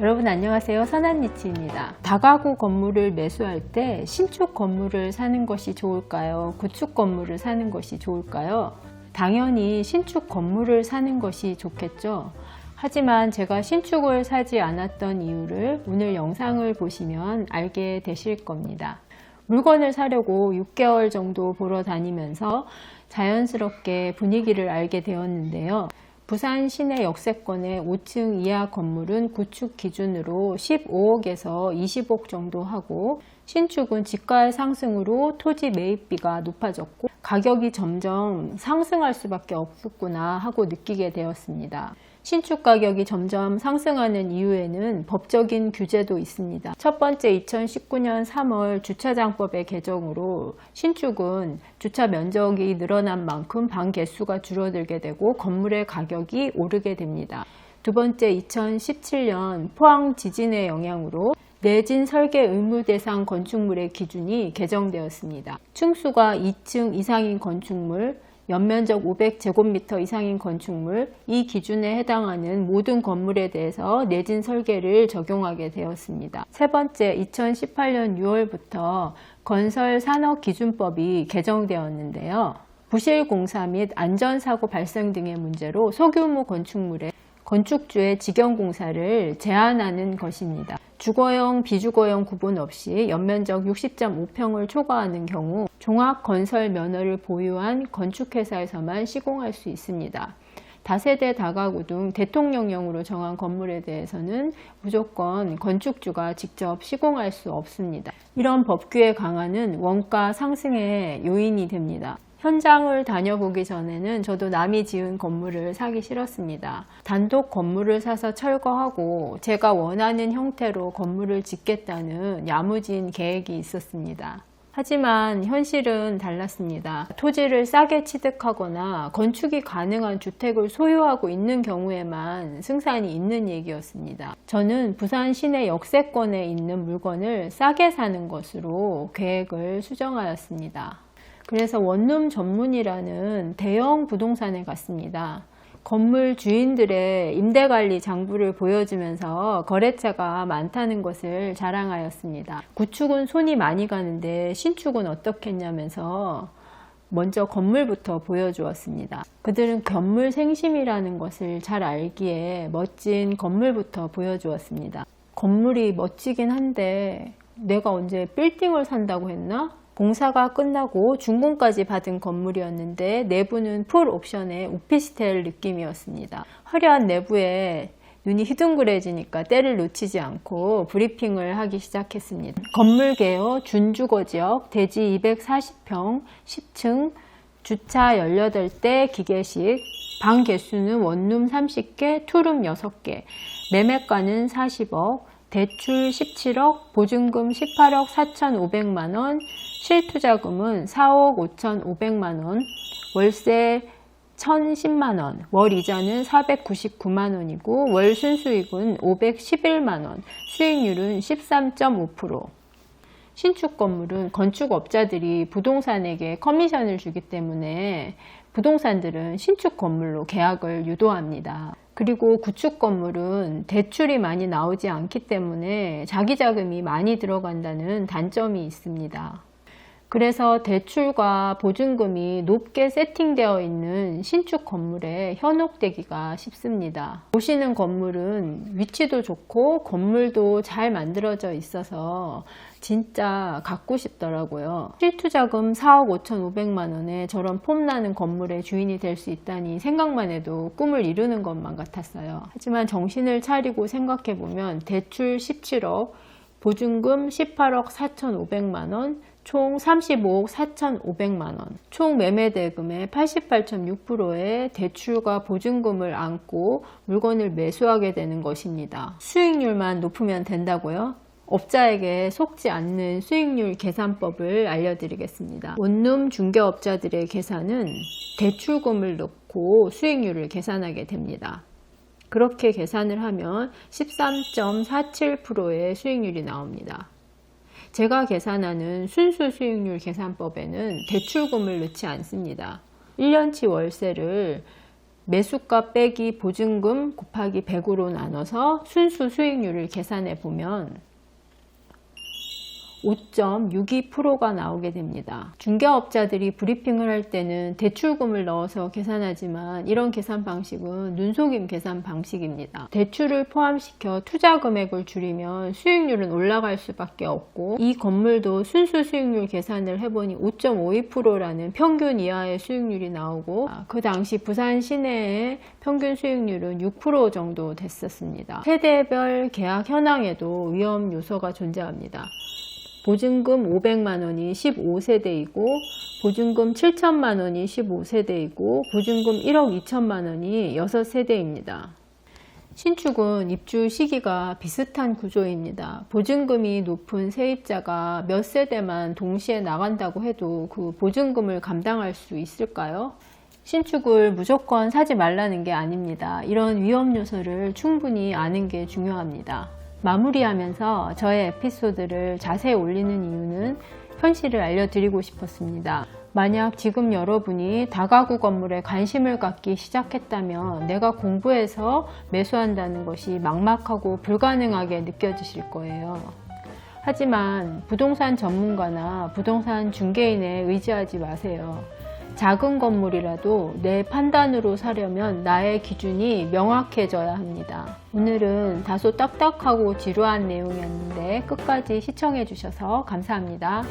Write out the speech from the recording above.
여러분 안녕하세요. 선한니치입니다. 다가구 건물을 매수할 때 신축 건물을 사는 것이 좋을까요? 구축 건물을 사는 것이 좋을까요? 당연히 신축 건물을 사는 것이 좋겠죠. 하지만 제가 신축을 사지 않았던 이유를 오늘 영상을 보시면 알게 되실 겁니다. 물건을 사려고 6개월 정도 보러 다니면서 자연스럽게 분위기를 알게 되었는데요. 부산 시내 역세권의 5층 이하 건물은 구축 기준으로 15억에서 20억 정도 하고 신축은 집가의 상승으로 토지 매입비가 높아졌고 가격이 점점 상승할 수밖에 없겠구나 하고 느끼게 되었습니다. 신축 가격이 점점 상승하는 이유에는 법적인 규제도 있습니다. 첫 번째 2019년 3월 주차장법의 개정으로 신축은 주차 면적이 늘어난 만큼 방 개수가 줄어들게 되고 건물의 가격이 오르게 됩니다. 두 번째 2017년 포항 지진의 영향으로 내진 설계 의무 대상 건축물의 기준이 개정되었습니다. 층수가 2층 이상인 건축물, 연면적 500제곱미터 이상인 건축물, 이 기준에 해당하는 모든 건물에 대해서 내진 설계를 적용하게 되었습니다. 세 번째, 2018년 6월부터 건설 산업 기준법이 개정되었는데요. 부실 공사 및 안전사고 발생 등의 문제로 소규모 건축물에 건축주의 직영 공사를 제한하는 것입니다. 주거용, 비주거용 구분 없이 연면적 60.5평을 초과하는 경우 종합 건설 면허를 보유한 건축회사에서만 시공할 수 있습니다. 다세대 다가구 등 대통령령으로 정한 건물에 대해서는 무조건 건축주가 직접 시공할 수 없습니다. 이런 법규의 강화는 원가 상승의 요인이 됩니다. 현장을 다녀보기 전에는 저도 남이 지은 건물을 사기 싫었습니다. 단독 건물을 사서 철거하고 제가 원하는 형태로 건물을 짓겠다는 야무진 계획이 있었습니다. 하지만 현실은 달랐습니다. 토지를 싸게 취득하거나 건축이 가능한 주택을 소유하고 있는 경우에만 승산이 있는 얘기였습니다. 저는 부산 시내 역세권에 있는 물건을 싸게 사는 것으로 계획을 수정하였습니다. 그래서 원룸 전문이라는 대형 부동산에 갔습니다. 건물 주인들의 임대관리 장부를 보여주면서 거래처가 많다는 것을 자랑하였습니다. 구축은 손이 많이 가는데 신축은 어떻겠냐면서 먼저 건물부터 보여주었습니다. 그들은 건물 생심이라는 것을 잘 알기에 멋진 건물부터 보여주었습니다. 건물이 멋지긴 한데 내가 언제 빌딩을 산다고 했나? 공사가 끝나고 준공까지 받은 건물이었는데 내부는 풀 옵션의 오피스텔 느낌이었습니다. 화려한 내부에 눈이 휘둥그레지니까 때를 놓치지 않고 브리핑을 하기 시작했습니다. 건물 개요 준주거 지역 대지 240평 10층 주차 18대 기계식 방 개수는 원룸 30개 투룸 6개 매매가는 40억 대출 17억 보증금 18억 4,500만 원 실투자금은 4억 5,500만 원 월세 1,010만 원, 월 이자는 499만 원이고, 월 순수익은 511만 원, 수익률은 13.5%. 신축 건물은 건축업자들이 부동산에게 커미션을 주기 때문에 부동산들은 신축 건물로 계약을 유도합니다. 그리고 구축 건물은 대출이 많이 나오지 않기 때문에 자기 자금이 많이 들어간다는 단점이 있습니다. 그래서 대출과 보증금이 높게 세팅되어 있는 신축 건물에 현혹되기가 쉽습니다. 보시는 건물은 위치도 좋고 건물도 잘 만들어져 있어서 진짜 갖고 싶더라고요. 실투자금 4억 5,500만 원에 저런 폼나는 건물의 주인이 될 수 있다니 생각만 해도 꿈을 이루는 것만 같았어요. 하지만 정신을 차리고 생각해보면 대출 17억, 보증금 18억 4,500만 원, 총 35억 4,500만 원, 총 매매 대금의 88.6%의 대출과 보증금을 안고 물건을 매수하게 되는 것입니다. 수익률만 높으면 된다고요? 업자에게 속지 않는 수익률 계산법을 알려드리겠습니다. 원룸 중개업자들의 계산은 대출금을 넣고 수익률을 계산하게 됩니다. 그렇게 계산을 하면 13.47%의 수익률이 나옵니다. 제가 계산하는 순수 수익률 계산법에는 대출금을 넣지 않습니다. 1년치 월세를 매수가 빼기 보증금 곱하기 100으로 나눠서 순수 수익률을 계산해 보면 5.62%가 나오게 됩니다. 중개업자들이 브리핑을 할 때는 대출금을 넣어서 계산하지만 이런 계산 방식은 눈속임 계산 방식입니다. 대출을 포함시켜 투자 금액을 줄이면 수익률은 올라갈 수밖에 없고 이 건물도 순수 수익률 계산을 해보니 5.52%라는 평균 이하의 수익률이 나오고 아, 그 당시 부산 시내의 평균 수익률은 6% 정도 됐었습니다. 세대별 계약 현황에도 위험 요소가 존재합니다. 보증금 500만 원이 15세대이고 보증금 7천만 원이 15세대이고 보증금 1억 2천만 원이 6세대입니다. 신축은 입주 시기가 비슷한 구조입니다. 보증금이 높은 세입자가 몇 세대만 동시에 나간다고 해도 그 보증금을 감당할 수 있을까요? 신축을 무조건 사지 말라는 게 아닙니다. 이런 위험 요소를 충분히 아는 게 중요합니다. 마무리하면서 저의 에피소드를 자세히 올리는 이유는 현실을 알려드리고 싶었습니다. 만약 지금 여러분이 다가구 건물에 관심을 갖기 시작했다면 내가 공부해서 매수한다는 것이 막막하고 불가능하게 느껴지실 거예요. 하지만 부동산 전문가나 부동산 중개인에 의지하지 마세요. 작은 건물이라도 내 판단으로 사려면 나의 기준이 명확해져야 합니다. 오늘은 다소 딱딱하고 지루한 내용이었는데 끝까지 시청해 주셔서 감사합니다.